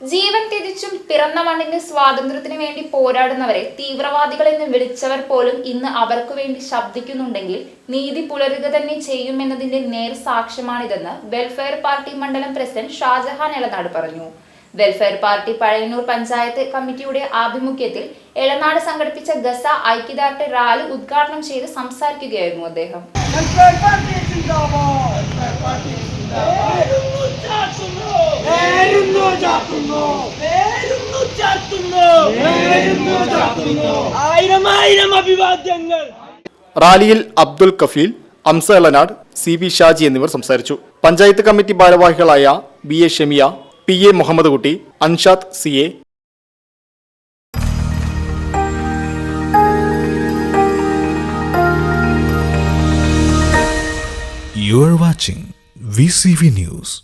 ജീവൻ തിരിച്ചും പിറന്ന മണ്ണിന്റെ സ്വാതന്ത്ര്യത്തിന് വേണ്ടി പോരാടുന്നവരെ തീവ്രവാദികൾ എന്ന് വിളിച്ചവർ പോലും ഇന്ന് അവർക്ക് വേണ്ടി ശബ്ദിക്കുന്നുണ്ടെങ്കിൽ നീതി പുലരുക തന്നെ ചെയ്യുമെന്നതിന്റെ നേർ സാക്ഷ്യമാണിതെന്ന് വെൽഫെയർ പാർട്ടി മണ്ഡലം പ്രസിഡന്റ് ഷാജഹാൻ എളനാട് പറഞ്ഞു. വെൽഫെയർ പാർട്ടി പഴയന്നൂർ പഞ്ചായത്ത് കമ്മിറ്റിയുടെ ആഭിമുഖ്യത്തിൽ എളനാട് സംഘടിപ്പിച്ച ഗസ ഐക്യദാർഢ്യ റാലി ഉദ്ഘാടനം ചെയ്ത് സംസാരിക്കുകയായിരുന്നു അദ്ദേഹം. ചാത്തുന്നു വേരുന്നു ചാത്തുന്നു അഭിവാദ്യങ്ങൾ. റാലിയിൽ അബ്ദുൽ കഫീൽ അംസ എളനാട് സി ബി ഷാജി എന്നിവർ സംസാരിച്ചു. പഞ്ചായത്ത് കമ്മിറ്റി ഭാരവാഹികളായ B A Shemiya P A Muhammad Kutty Anshad C A. You are watching VCV News.